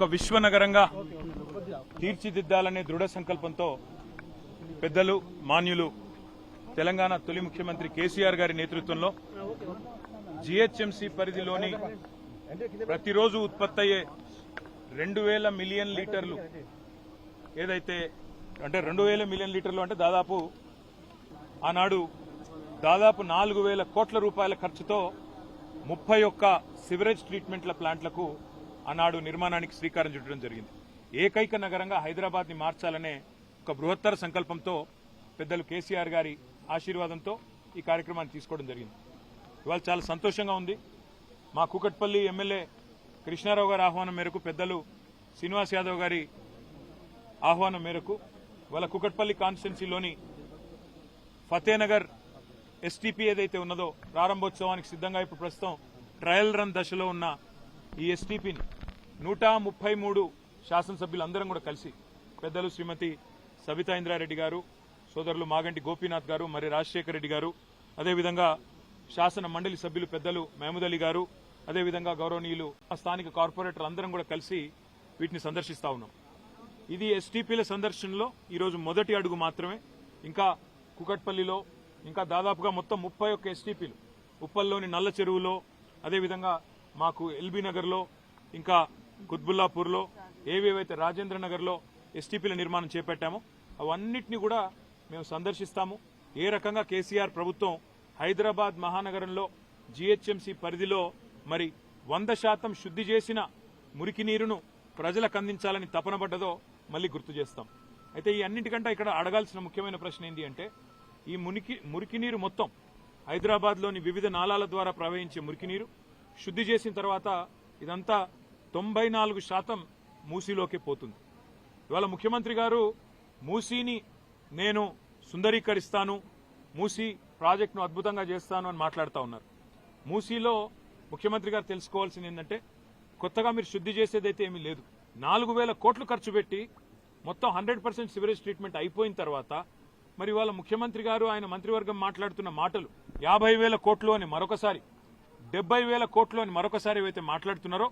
ఒక విశ్వనగరంగా తీర్చిదిద్దాలనే దృఢ సంకల్పంతో పెద్దలు మాన్యులు తెలంగాణ తొలి ముఖ్యమంత్రి కేసీఆర్ గారి నేతృత్వంలో జిహెచ్ఎంసీ పరిధిలోని ప్రతిరోజు ఉత్పత్తి అయ్యే రెండు వేల మిలియన్ లీటర్లు ఏదైతే అంటే రెండు వేల మిలియన్ లీటర్లు అంటే దాదాపు ఆనాడు దాదాపు నాలుగు వేల కోట్ల రూపాయల ఖర్చుతో ముప్పై ఒక్క సివరేజ్ ట్రీట్మెంట్ల ప్లాంట్లకు ఆనాడు నిర్మాణానికి శ్రీకారం చుట్టడం జరిగింది. ఏకైక నగరంగా హైదరాబాద్ని మార్చాలనే ఒక బృహత్తర సంకల్పంతో పెద్దలు కేసీఆర్ గారి ఆశీర్వాదంతో ఈ కార్యక్రమాన్ని తీసుకోవడం జరిగింది. ఇవాళ చాలా సంతోషంగా ఉంది. మా కూకట్పల్లి ఎమ్మెల్యే కృష్ణారావు గారి ఆహ్వానం మేరకు పెద్దలు శ్రీనివాస్ యాదవ్ గారి ఆహ్వానం మేరకు వాళ్ళ కుకట్పల్లి కాన్స్టిట్యున్సీలోని ఫతేనగర్ ఎస్టీపీ ఏదైతే ఉన్నదో ప్రారంభోత్సవానికి సిద్ధంగా ఇప్పుడు ప్రస్తుతం ట్రయల్ రన్ దశలో ఉన్న ఈ ఎస్టీపీని నూట ముప్పై మూడు శాసనసభ్యులందరం కూడా కలిసి పెద్దలు శ్రీమతి సబితా ఇంద్రారెడ్డి గారు సోదరులు మాగంటి గోపీనాథ్ గారు మరి రాజశేఖర రెడ్డి గారు అదేవిధంగా శాసన మండలి సభ్యులు పెద్దలు మహమూద్ అలీ గారు అదేవిధంగా గౌరవనీయులు స్థానిక కార్పొరేటర్లు అందరం కూడా కలిసి వీటిని సందర్శిస్తా ఉన్నాం. ఇది ఎస్టీపీల సందర్శనలో ఈరోజు మొదటి అడుగు మాత్రమే. ఇంకా కుకట్పల్లిలో ఇంకా దాదాపుగా మొత్తం ముప్పై ఒక్క ఎస్టీపీలు ఉప్పల్లోని నల్ల చెరువులో అదేవిధంగా మాకు ఎల్బీ నగర్లో ఇంకా కుత్బుల్లాపూర్లో ఏవేవైతే రాజేంద్ర నగర్లో ఎస్టీపీల నిర్మాణం చేపట్టామో అవన్నిటిని కూడా మేము సందర్శిస్తాము. ఏ రకంగా కేసీఆర్ ప్రభుత్వం హైదరాబాద్ మహానగరంలో జీహెచ్ఎంసీ పరిధిలో మరి వంద శాతం శుద్ధి చేసిన మురికి నీరును ప్రజలకు అందించాలని తపనబడ్డదో మళ్ళీ గుర్తు చేస్తాం. అయితే ఈ అన్నింటికంటే ఇక్కడ అడగాల్సిన ముఖ్యమైన ప్రశ్న ఏంటి అంటే ఈ మురికి మురికి నీరు మొత్తం హైదరాబాద్లోని వివిధ నాలాల ద్వారా ప్రవహించే మురికి నీరు శుద్ధి చేసిన తర్వాత ఇదంతా తొంభై నాలుగు శాతం మూసీలోకి పోతుంది. ఇవాళ ముఖ్యమంత్రి గారు మూసీని నేను సుందరీకరిస్తాను మూసీ ప్రాజెక్టును అద్భుతంగా చేస్తాను అని మాట్లాడుతూ ఉన్నారు. మూసీలో ముఖ్యమంత్రి గారు తెలుసుకోవాల్సింది ఏంటంటే కొత్తగా మీరు శుద్ధి చేసేదైతే ఏమీ లేదు. నాలుగు వేల కోట్లు ఖర్చు పెట్టి మొత్తం హండ్రెడ్ పర్సెంట్ సివరేజ్ ట్రీట్మెంట్ అయిపోయిన తర్వాత మరి వాళ్ళ ముఖ్యమంత్రి గారు ఆయన మంత్రివర్గం మాట్లాడుతున్న మాటలు యాభై వేల కోట్లు అని మరొకసారి డెబ్బై వేల కోట్లు అని మరొకసారి ఏవైతే మాట్లాడుతున్నారో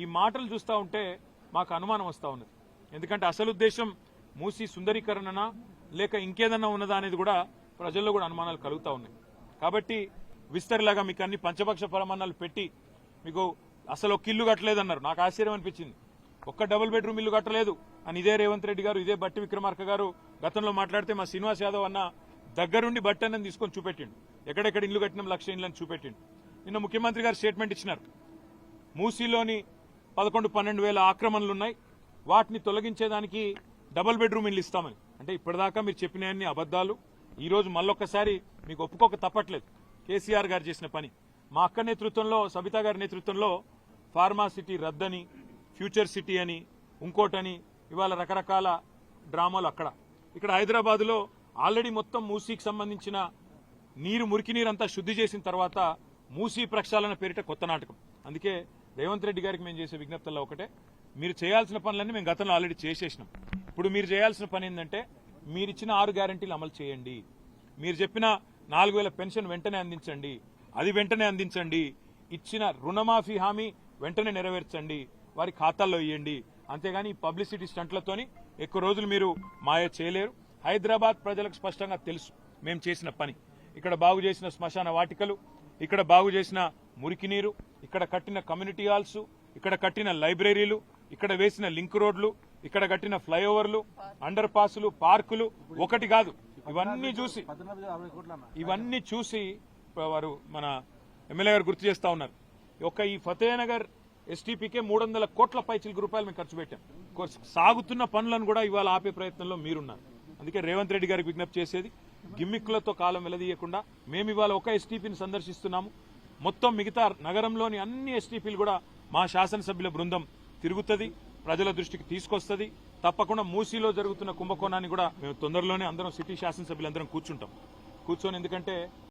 ఈ మాటలు చూస్తూ ఉంటే మాకు అనుమానం వస్తూ ఉన్నది. ఎందుకంటే అసలు ఉద్దేశం మూసి సుందరీకరణనా లేక ఇంకేదన్నా ఉన్నదా అనేది కూడా ప్రజల్లో కూడా అనుమానాలు కలుగుతూ ఉన్నాయి. కాబట్టి విస్తరిలాగా మీకు అన్ని పంచపక్ష ప్రమాణాలు పెట్టి మీకు అసలు ఒక ఇల్లు కట్టలేదన్నారు. నాకు ఆశ్చర్యం అనిపించింది. ఒక్క డబుల్ బెడ్రూమ్ ఇల్లు కట్టలేదు అని ఇదే రేవంత్ రెడ్డి గారు ఇదే బట్టి విక్రమార్క గారు గతంలో మాట్లాడితే మా శ్రీనివాస్ యాదవ్ అన్న దగ్గరుండి బట్టి అన్నది తీసుకొని చూపెట్టిండు. ఎక్కడెక్కడ ఇల్లు కట్టినాం లక్ష ఇల్లు అని చూపెట్టిండు. నిన్న ముఖ్యమంత్రి గారు స్టేట్మెంట్ ఇచ్చినారు. మూసీలోని పదకొండు పన్నెండు వేల ఆక్రమణలు ఉన్నాయి వాటిని తొలగించేదానికి డబుల్ బెడ్రూమ్ ఇల్లు ఇస్తామని. అంటే ఇప్పటిదాకా మీరు చెప్పినవన్నీ అబద్దాలు ఈరోజు మళ్ళొక్కసారి మీకు ఒప్పుకోక తప్పట్లేదు. కేసీఆర్ గారు చేసిన పని. మా అక్క నేతృత్వంలో సబితా గారి నేతృత్వంలో ఫార్మా సిటీ రద్దని ఫ్యూచర్ సిటీ అని ఇంకోటని ఇవాళ రకరకాల డ్రామాలు అక్కడ. ఇక్కడ హైదరాబాద్లో ఆల్రెడీ మొత్తం మూసీకి సంబంధించిన నీరు మురికి నీరు అంతా శుద్ధి చేసిన తర్వాత మూసీ ప్రక్షాళన పేరిట కొత్త నాటకం. అందుకే రేవంత్ రెడ్డి గారికి మేము చేసే విజ్ఞప్తుల్లో ఒకటే. మీరు చేయాల్సిన పనులన్నీ మేము గతంలో ఆల్రెడీ చేసేసినాం. ఇప్పుడు మీరు చేయాల్సిన పని ఏంటంటే మీరు ఇచ్చిన ఆరు గ్యారంటీలు అమలు చేయండి. మీరు చెప్పిన నాలుగు వేల పెన్షన్ వెంటనే అందించండి. అది వెంటనే అందించండి. ఇచ్చిన రుణమాఫీ హామీ వెంటనే నెరవేర్చండి. వారి ఖాతాల్లో ఇవ్వండి అంతేగాని ఈ పబ్లిసిటీ స్టంట్లతోని ఎక్కువ రోజులు మీరు మాయ చేయలేరు. హైదరాబాద్ ప్రజలకు స్పష్టంగా తెలుసు. మేము చేసిన పని. ఇక్కడ బాగు చేసిన శ్మశాన వాటికలు ఇక్కడ బాగు చేసిన మురికి నీరు ఇక్కడ కట్టిన కమ్యూనిటీ హాల్స్ ఇక్కడ కట్టిన లైబ్రరీలు ఇక్కడ వేసిన లింక్ రోడ్లు ఇక్కడ కట్టిన ఫ్లైఓవర్లు అండర్ పాసులు పార్కులు ఒకటి కాదు. ఇవన్నీ చూసి ఇవన్నీ చూసి వారు మన ఎమ్మెల్యే గారు గుర్తు చేస్తా ఉన్నారు. ఒక ఈ ఫతేనగర్ ఎస్టీపీకే మూడు వందల కోట్ల పైచిలకు రూపాయలు మేము ఖర్చు పెట్టాం. కోర్స్ సాగుతున్న పనులను కూడా ఇవాళ ఆపే ప్రయత్నంలో మీరున్నారు. అందుకే రేవంత్ రెడ్డి గారికి విజ్ఞప్తి చేసేది గిమ్మిక్కులతో కాలం వెలదీయకుండా మేము ఇవాళ ఒక ఎస్టీపీని సందర్శిస్తున్నాము. మొత్తం మిగతా నగరంలోని అన్ని ఎస్టీపీలు కూడా మా శాసనసభ్యుల బృందం తిరుగుతుంది ప్రజల దృష్టికి తీసుకొస్తుంది. తప్పకుండా మూసీలో జరుగుతున్న కుంభకోణాన్ని కూడా మేము తొందరలోనే అందరం సిటీ శాసనసభ్యులందరం కూర్చుంటాం. కూర్చొని ఎందుకంటే